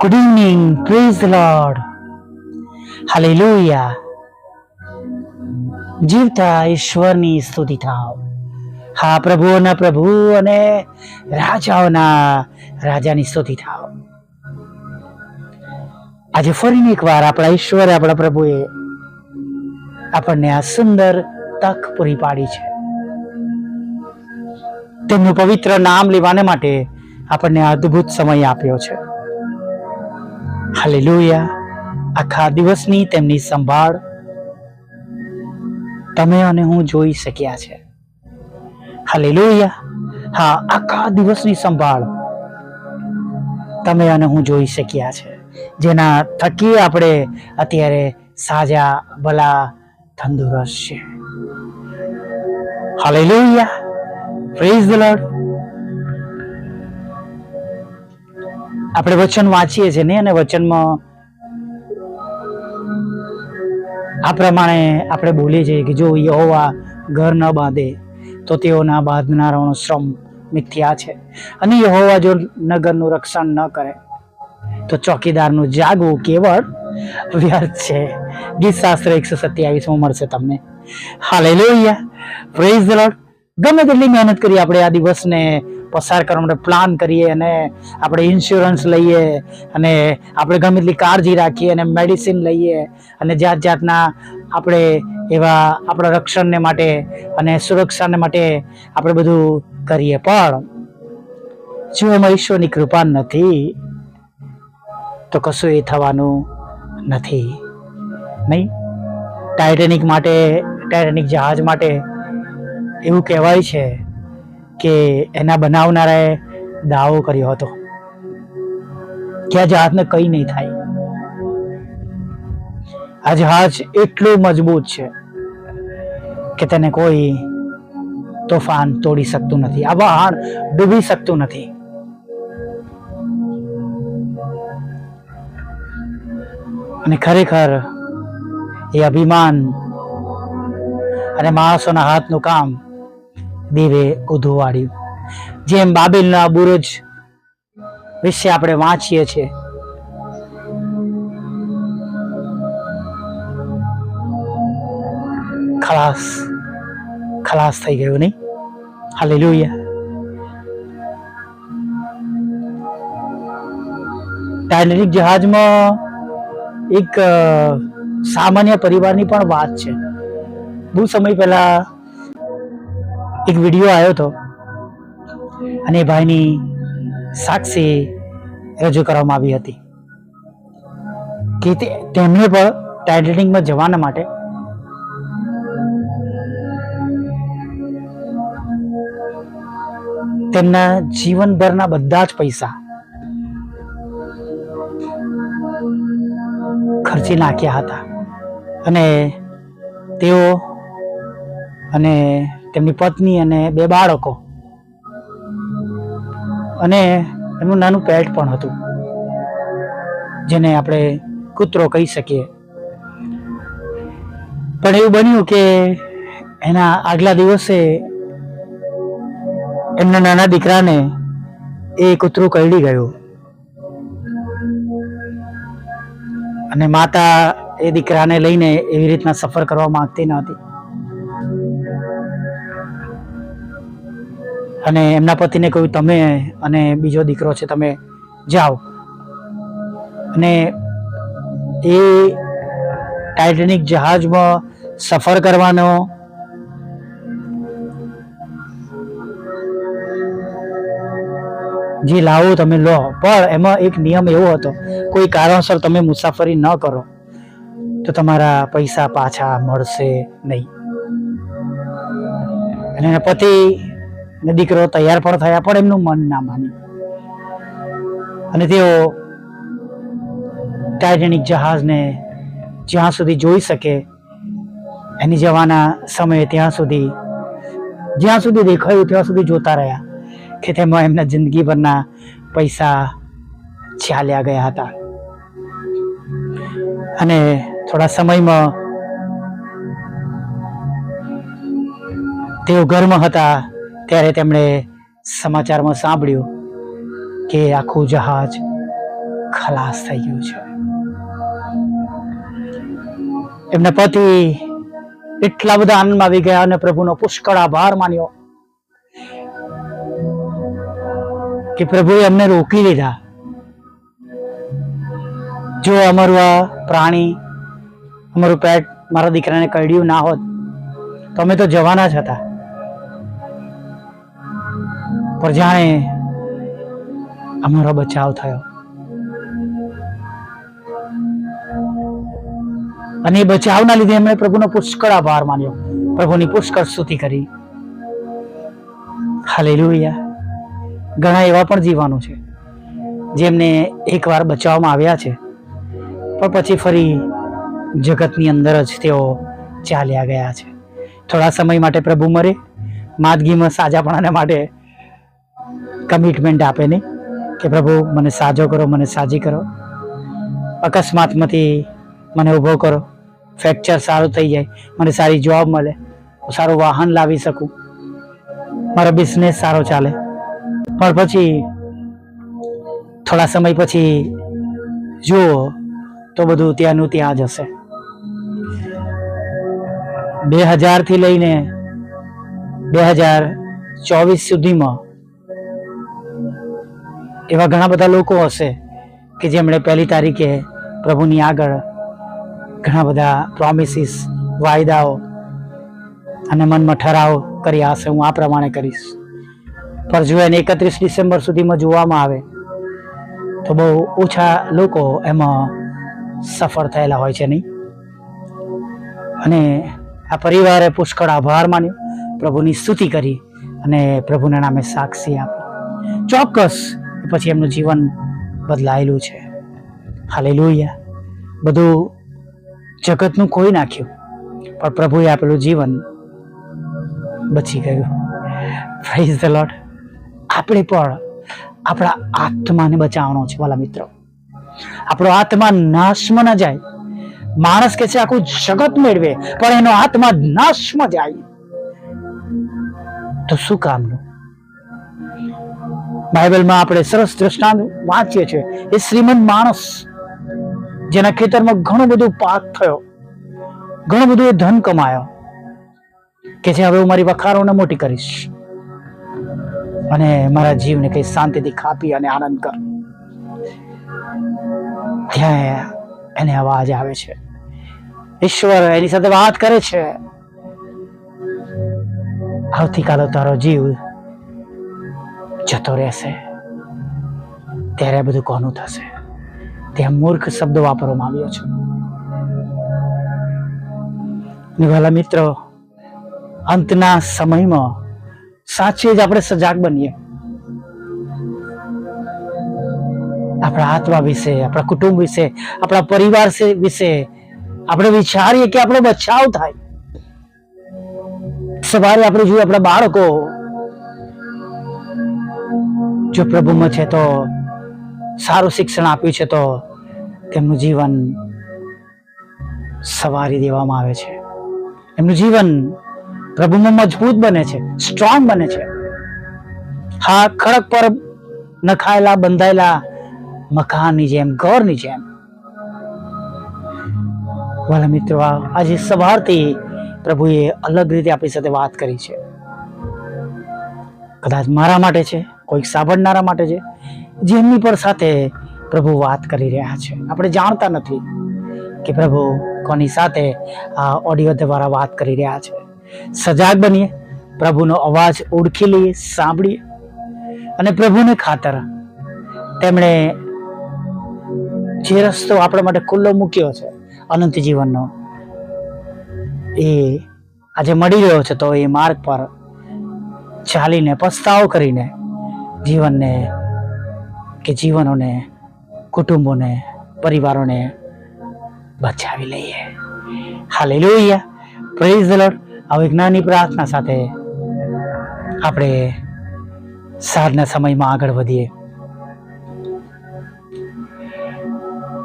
Good evening. Praise the Lord. Hallelujah. જીવતા ઈશ્વરની સ્તુતિ થાવ હા પ્રભુઓના પ્રભુ અને રાજાઓના રાજાની સ્તુતિ થાવ આજે ફરીને એકવાર આપણા ઈશ્વરે, આપણા પ્રભુએ આપણને આ સુંદર તક પૂરી પાડી છે તેમનું પવિત્ર નામ લેવાને માટે આપણને અદ્ભુત સમય આપ્યો છે હાલેલુયા. આખા દિવસની તેમની સંભાળ તમે અને હું જોઈ શક્યા છે. હાલેલુયા. હા, આખા દિવસની સંભાળ તમે અને હું જોઈ શક્યા છે. જેના થકી આપણે અત્યારે સાજા, ભલા, તંદુરસ્ત છે હાલેલુયા. પ્રેઝ ધ લોર્ડ આપણે વચન વાંચીએ છીએ ને અને વચનમાં આ પ્રમાણે આપણે બોલીએ છીએ કે જો યહોવા ઘર ન બાંધે, તો તેઓના બાંધનારાનો શ્રમ મિથ્યા છે. અને યહોવા જો નગરનું રક્ષણ ન કરે, તો ચોકીદારનું જાગવું કેવળ વ્યર્થ છે. ગીત શાસ્ત્ર એકસો સત્યાવીસમાં મળશે તમને. હાલેલુયા. પ્રેઝ ધ લોર્ડ ગમે તેટલી મહેનત કરી આપણે આ દિવસને પસાર કરવા માટે પ્લાન કરીએ અને આપણે ઇન્સ્યોરન્સ લઈએ અને આપણે ગમે તેટલી કાળજી રાખીએ અને મેડિસિન લઈએ અને જાત જાતના આપણે એવા આપણા રક્ષણને માટે અને સુરક્ષાને માટે આપણે બધું કરીએ. પણ જો એમાં ઈશ્વરની કૃપા નથી, તો કશું એ થવાનું નથી. નહીં? ટાઇટેનિક માટે ટાઇટેનિક જહાજ માટે એવું કહેવાય છે કે એના બનાવનારાએ દાવો કર્યો હતો કે આ જહાજને કંઈ નહીં થાય. આ જહાજ એટલું મજબૂત છે કે તેને કોઈ તોફાન તોડી શકતું નથી આ વહાણ ડૂબી શકતું નથી. અને ખરેખર એ અભિમાન અને માણસોના હાથનું કામ દેવે ઊધું જેમ બાબેલના બુરુજ વિશે આપણે વાંચીએ છીએ. ખલાસ ખલાસ થઈ ગયું નહીં? હાલેલુયા. ટાઇટેનિક જહાજમાં એક સામાન્ય પરિવારની પણ વાત છે. બહુ સમય પહેલા એક વીડિયો આવ્યો હતો. અને ભાઈની સાક્ષી રજૂ કરવામાં આવી હતી. કે તે, તેમને પણ ટાઇટેનિકમાં જવાના માટે તેમના જીવનભરના બધા જ પૈસા ખર્ચી નાખ્યા હતા. અને તેઓ અને તેમની પત્ની અને બે બાળકો. અને એમનું નાનું પેટ પણ હતું, જેને આપણે કૂતરો કહી શકીએ. પણ એવું બન્યું કે એના આગલા દિવસે એમના નાના દીકરાને એ કૂતરું કરડી ગયું. અને માતા એ દીકરાને લઈને એવી રીતના સફર કરવા માંગતી ન હતી. અને એમના પતિને કહ્યું, તમે અને બીજો દીકરો છે, તમે જાઓ. અને એ ટાઇટેનિક જહાજમાં સફર કરવાનો જે લાવો તમે લો. પણ એમાં એક નિયમ એવો હતો, કોઈ કારણસર તમે મુસાફરી ન કરો, તો તમારા પૈસા પાછા મળશે નહીં. અને પતિ ને દીકરો તૈયાર પણ થયા, પણ એમનું મન ના માન્યું અને તેઓ ટાઇટેનિક જહાજને જ્યાં સુધી જોઈ શકે, એની જવાના સમયે ત્યાં સુધી, જ્યાં સુધી દેખાયું ત્યાં સુધી જોતા રહ્યા કે તેમાં એમના જિંદગીભરના પૈસા ચાલ્યા ગયા હતા. અને થોડા સમયમાં તેઓ ઘરમાં હતા. ત્યારે તેમણે સમાચારમાં સાંભળ્યું કે આખું જહાજ ખલાસ થઈ ગયું છે. એમના પતિ એટલા બધા આનંદમાં આવી ગયા અને પ્રભુનો પુષ્કળ આભાર માન્યો કે પ્રભુએ અમને રોકી લીધા. જો અમારું આ પ્રાણી, અમારું પેટ મારા દીકરાને કરડ્યું ના હોત, તો અમે તો જવાના જ હતા. પણ જાણે અમારો બચાવ થયો. અને એ બચાવના લીધે એમણે પ્રભુનો પુષ્કળ આભાર માન્યો. પ્રભુની પુષ્કળ સ્તુતિ કરી. હાલેલુયા. ઘણા એવા પણ જીવાનો છે, જેમને એકવાર બચાવવામાં આવ્યા છે, પણ પછી ફરી જગતની અંદર જ તેઓ ચાલ્યા ગયા છે. થોડા સમય માટે પ્રભુ મરે, માદગીમાં સાજાપણાને માટે કમિટમેન્ટ આપે નહીં કે પ્રભુ, મને સાજો કરો, મને સાજી કરો. અકસ્માતમાંથી મને ઊભો કરો. ફ્રેક્ચર સારું થઈ જાય, મને સારી જોબ મળે, હું સારું વાહન લાવી શકું. મારો બિઝનેસ સારો ચાલે. પણ પછી, થોડા સમય પછી જુઓ તો બધું ત્યાંનું ત્યાં જ હશે. બે હજારથી લઈને બે હજાર ચોવીસ સુધીમાં એવા ઘણા બધા લોકો હશે કે જેમણે પહેલી તારીખે પ્રભુની આગળ ઘણા બધા પ્રોમિસીસ વાયદાઓ અને મનમાં ઠરાવ કર્યા હશે. હું આ પ્રમાણે કરીશ. પણ જો એને એકત્રીસ ડિસેમ્બર સુધીમાં જોવામાં આવે, તો બહુ ઓછા લોકો એમાં સફળ થયેલા હોય છે નહીં. અને આ પરિવારે પુષ્કળ આભાર માન્યો. પ્રભુની સ્તુતિ કરી અને પ્રભુના નામે સાક્ષી આપી. ચોક્કસ પછી એમનું જીવન બદલાયેલું છે. હાલેલુયા. બધું જગતનું કોઈ નાખ્યું, પણ પ્રભુએ આપેલું જીવન બચી ગયું. પ્રાઇઝ ધ લોટ આપણે પણ આપણા આત્માને બચાવવાનો છે, વાલા મિત્રો. આપણો આત્મા નાશમાં ન જાય. માણસ કે છે આખું જગત મેળવે, પણ એનો આત્મા નાશમાં જાય. તો શું કામનું? બાઇબલમાં આપણે સરસ દ્રષ્ટાંત વાંચીએ છીએ. એ શ્રીમંત માણસ જેના ખેતરમાં ઘણું બધું પાક થયો. ઘણું બધું એ ધન કમાયો. કે જે હવે હું મારી વખારોને મોટી કરીશ. અને મારા જીવને કઈ શાંતિથી ખાપી અને આનંદ કર. ત્યાં એને અવાજ આવે છે. ઈશ્વર એની સાથે વાત કરે છે. આવતીકાલે તારો જીવ જતો રહેશે. ત્યારે બધું કોનું થશે? ત્યાં મૂર્ખ શબ્દ વાપરવામાં આવ્યો છે. નિવાલા મિત્રો, અંતના સમયમાં સાચે જ આપણે સજાગ બનીએ. આપણા આત્મા વિશે, આપણા કુટુંબ વિશે, આપણા પરિવાર વિશે આપણે વિચારીએ કે આપણો બચાવ થાય. સવારે આપણે જોઈએ આપણા બાળકો જો પ્રભુમાં છે તો સારું શિક્ષણ આપ્યું છે તો તેમનું જીવન સવારી દેવામાં આવે છે. એમનું જીવન પ્રભુમાં મજબૂત બને છે, સ્ટ્રોંગ બને છે. હા, ખડક પર નખાયેલા, બંધાયેલા મકાનની જેમ, ઘરની જેમ. વાલા મિત્રો આજે સવારથી પ્રભુએ અલગ રીતે આપણી સાથે વાત કરી છે. કદાચ મારા માટે છે કોઈક સાંભળનારા માટે છે જેમની પર સાથે પ્રભુ વાત કરી રહ્યા છે. આપણે જાણતા નથી કે પ્રભુ કોની સાથે આ ઓડિયો દ્વારા વાત કરી રહ્યા છે. સજાગ બનીએ, પ્રભુનો અવાજ ઓળખી લઈએ, સાંભળીએ અને પ્રભુને ખાતર તેમણે જે રસ્તો આપણા માટે ખુલ્લો મૂક્યો છે, અનંત જીવનનો, એ આજે મળી રહ્યો છે. તો એ માર્ગ પર ચાલીને, પસ્તાવ કરીને જીવનને કે જીવનોને, કુટુંબોને, પરિવારોને બચાવી લઈએ. હાલેલુયા. પ્રેઝ ધ લોર્ડ આ વિજ્ઞાનની પ્રાર્થના સાથે આપણે સાંજના સમયમાં આગળ વધીએ.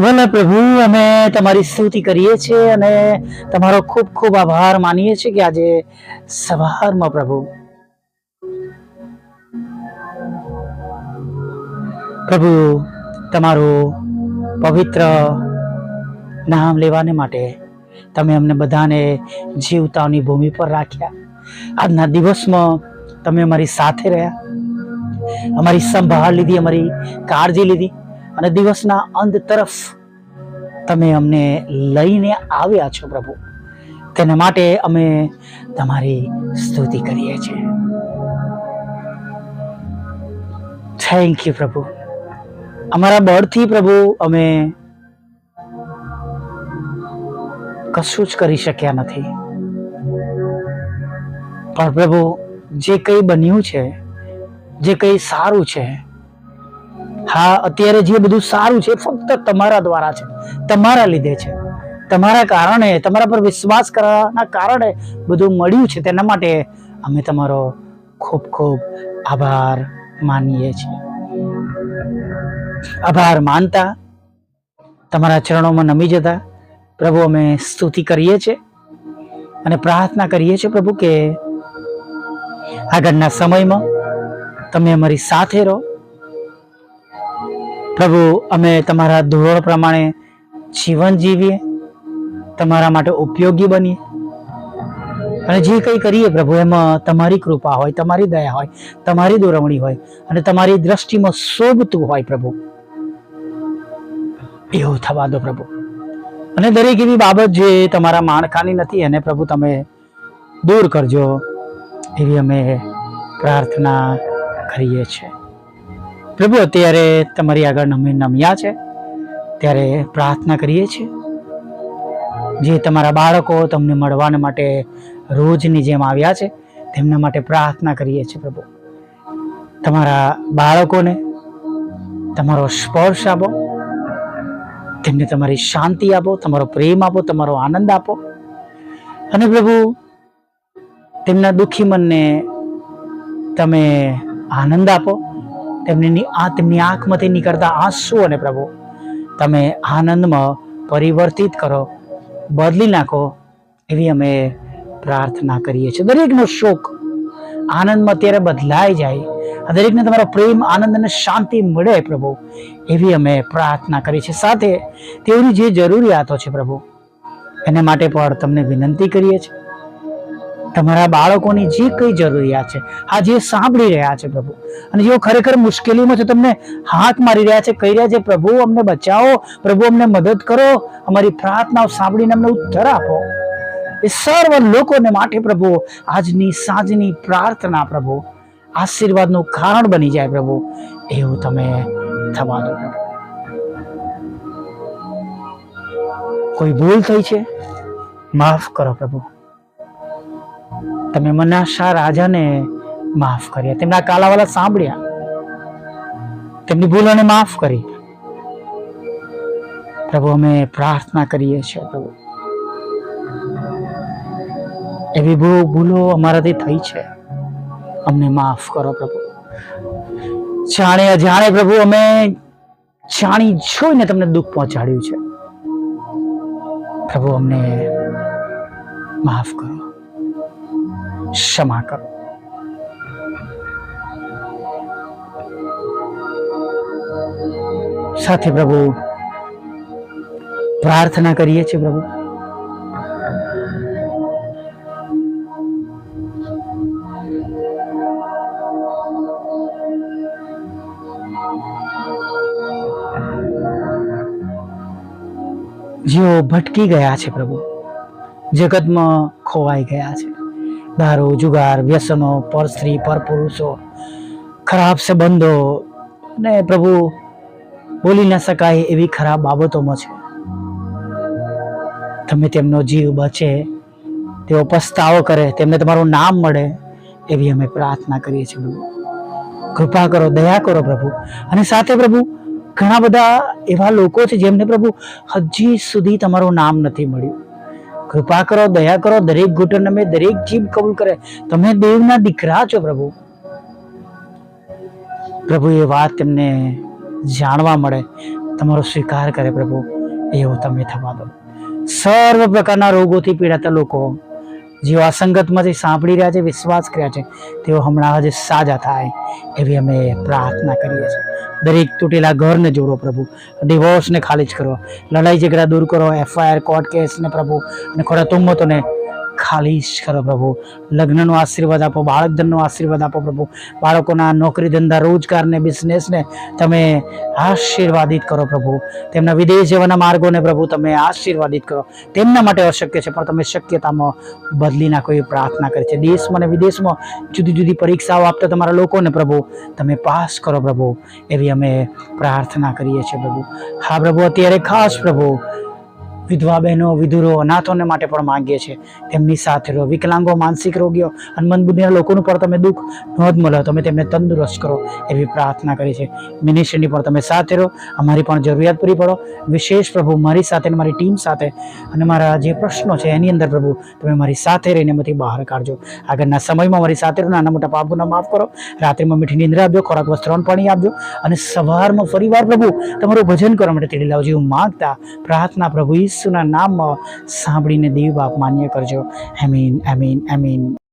વલ પ્રભુ, અમે તમારી સ્તુતિ કરીએ છીએ અને તમારો ખૂબ ખૂબ આભાર માનીએ છીએ કે આજે સવારમાં પ્રભુ પ્રભુ, તમારું પવિત્ર નામ લેવાને માટે તમે અમને બધાને જીવતાઓની ભૂમિ પર રાખ્યા. આજના દિવસમાં તમે અમારી સાથે રહ્યા. અમારી સંભાળ લીધી, અમારી કાળજી લીધી અને દિવસના અંત તરફ તમે અમને લઈને આવ્યા છો પ્રભુ. તેના માટે અમે તમારી સ્તુતિ કરીએ છીએ. થેન્ક યુ પ્રભુ. અમારા બળથી પ્રભુ અમે કશું જ કરી શક્યા નથી. પણ પ્રભુ, જે કંઈ બન્યું છે, જે કંઈ સારું છે, હા, અત્યારે જે બધું સારું છે ફક્ત તમારા દ્વારા છે, તમારા લીધે છે. તમારા કારણે, તમારા પર વિશ્વાસ કરવાના કારણે બધું મળ્યું છે, તેના માટે અમે તમારો ખૂબ ખૂબ આભાર માનીએ છીએ. આભાર માનતા. તમારા ચરણોમાં નમી જતા. પ્રભુ, અમે સ્તુતિ કરીએ છીએ અને પ્રાર્થના કરીએ છીએ પ્રભુ કે આગળના સમયમાં તમે અમારી સાથે રહો. પ્રભુ, અમે તમારા ધોરણ પ્રમાણે જીવન જીવીએ, તમારા માટે ઉપયોગી બનીએ. અને જે કંઈ કરીએ પ્રભુ, એમાં તમારી કૃપા હોય, તમારી દયા હોય, તમારી દોરવણી હોય અને તમારી દ્રષ્ટિમાં શોભતું હોય પ્રભુ. એવું થવા દો પ્રભુ. અને દરેક એવી બાબત જે તમારા માણખાની નથી, એને પ્રભુ તમે દૂર કરજો એવી અમે પ્રાર્થના કરીએ છીએ. પ્રભુ, અત્યારે તમારી આગળ અમે નમ્યા છે. ત્યારે પ્રાર્થના કરીએ છીએ. જે તમારા બાળકો તમને મળવાને માટે રોજની જેમ આવ્યા છે, તેમના માટે પ્રાર્થના કરીએ છીએ પ્રભુ. તમારા બાળકોને તમારો સ્પર્શ આપો. તેમને તમારી શાંતિ આપો, તમારો પ્રેમ આપો, તમારો આનંદ આપો. અને પ્રભુ, તેમના દુઃખી મનને તમે આનંદ આપો. તેમની આ, તેમની આંખમાંથી નીકળતા આંસુ અને પ્રભુ, તમે આનંદમાં પરિવર્તિત કરો, બદલી નાખો એવી અમે પ્રાર્થના કરીએ છીએ. દરેકનો શોક આનંદમાં અત્યારે બદલાઈ જાય. આ દરેકને તમારો પ્રેમ, આનંદ અને શાંતિ મળે પ્રભુ, એવી અમે પ્રાર્થના કરી છે. સાથે તેઓની જે જરૂરિયાતો છે પ્રભુ, એને માટે પણ તમને વિનંતી કરીએ છીએ. તમારા બાળકોની જે કઈ જરૂરિયાત છે, આ જે સાંભળી રહ્યા છે પ્રભુ, અને જેઓ ખરેખર મુશ્કેલીમાં છે, તમને હાથ મારી રહ્યા છે, કહી રહ્યા છે, પ્રભુ, અમને બચાવો, પ્રભુ, અમને મદદ કરો, અમારી પ્રાર્થનાઓ સાંભળીને અમને ઉત્તર આપો. એ સર્વ લોકોને માટે પ્રભુ, આજની સાંજની પ્રાર્થના પ્રભુ આશીર્વાદનું કારણ બની જાય પ્રભુ, એવું તમે થવા દો કોઈ ભૂલ થઈ છે? માફ કરો પ્રભુ. તમે મનાશા રાજાને માફ કર્યા, તેમના કાલાવાલા સાંભળ્યા. તેમની ભૂલોને માફ કરી. પ્રભુ, અમે પ્રાર્થના કરીએ છીએ પ્રભુ. એવી ભૂલો અમારાથી થઈ છે. અમને માફ કરો પ્રભુ. જાણે અજાણે પ્રભુ, અમે જાણી જોઈને તમને દુઃખ પહોંચાડ્યું છે. પ્રભુ, અમને માફ કરો. ક્ષમા કરો. સાથે પ્રભુ, પ્રાર્થના કરીએ છીએ પ્રભુ. જેઓ ભટકી ગયા છે પ્રભુ. જગતમાં ખોવાઈ ગયા છે. દારૂ, જુગાર, વ્યસનો, પર સ્ત્રી, પર પુરુષો, ખરાબ સંબંધો ને પ્રભુ, બોલી ન શકાય એવી ખરાબ બાબતોમાં છે. તમે તેમનો જીવ બચે, તેઓ પસ્તાવો કરે, તેમને તમારું નામ મળે એવી અમે પ્રાર્થના કરીએ છીએ પ્રભુ. કૃપા કરો, દયા કરો પ્રભુ. અને સાથે પ્રભુ ઘણા બધા એવા લોકો છે જેમને પ્રભુ હજી સુધી તમારું નામ નથી મળ્યું. કૃપા કરો, દયા કરો, દરેક ઘૂંટણ અમે દરેક જીભ કબૂલ કરે. તમે દેવના દીકરા છો પ્રભુ. પ્રભુ, એ વાત તેમને જાણવા મળે. તમારો સ્વીકાર કરે પ્રભુ. એવો તમે થવા દો. સર્વ પ્રકારના રોગોથી પીડાતા લોકો જેઓ આ સંગતમાંથી સાંભળી રહ્યા છે, વિશ્વાસ કર્યા છે, તેઓ હમણાં હજી સાજા થાય એવી અમે પ્રાર્થના કરીએ છીએ. દરેક તૂટેલા ઘરને જોડો પ્રભુ. ડિવોર્સને ખાલી જ કરો. લડાઈ ઝઘડા દૂર કરો. એફઆઈઆર કોર્ટ કેસને પ્રભુ. અને ખોટા તુમ્મતોને ખાલી જ કરો પ્રભુ. લગ્નનો આશીર્વાદ આપો, બાળકધનનો આશીર્વાદ આપો પ્રભુ. બાળકોના નોકરી ધંધા, રોજગારને બિઝનેસને તમે આશીર્વાદિત કરો પ્રભુ. તેમના વિદેશ જવાના માર્ગોને પ્રભુ તમે આશીર્વાદિત કરો. તેમના માટે અશક્ય છે, પણ તમે શક્યતામાં બદલી નાખો એ પ્રાર્થના કરી છે. દેશમાં અને વિદેશમાં જુદી જુદી પરીક્ષાઓ આપતા તમારા લોકોને પ્રભુ તમે પાસ કરો પ્રભુ. એવી અમે પ્રાર્થના કરીએ છીએ પ્રભુ. હા પ્રભુ, અત્યારે ખાસ પ્રભુ વિધવા બહેનો, વિધુરો, અનાથોને માટે પણ માંગીએ છીએ. તેમની સાથે રહો. વિકલાંગો, માનસિક રોગીઓ અને બુદ્ધિના લોકોનું પણ તમે દુઃખ, નોંધ મળો તમે તેમને તંદુરસ્ત કરો એવી પ્રાર્થના કરી છે. મિનિસ્ટ્રીની પણ તમે સાથે રહો. અમારી પણ જરૂરિયાત પૂરી પડો. વિશેષ પ્રભુ, મારી સાથે અને મારી ટીમ સાથે અને મારા જે પ્રશ્નો છે એની અંદર પ્રભુ, તમે મારી સાથે રહીને એમાંથી બહાર કાઢજો. આગળના સમયમાં મારી સાથે રહો. નાના મોટા પાપોના માફ કરો. રાત્રિમાં મીઠી નિંદ્રા આપજો. ખોરાક વસ્ત્રોન પાણી આપજો. અને સવારમાં ફરીવાર પ્રભુ, તમારું ભજન કરવા માટે તેડી લાવજો. એવું માગતા પ્રાર્થના પ્રભુ ઈસુના નામમાં સાંભળીને દેવ બાપ માન્ય કરજો. એમીન એમીન એમીન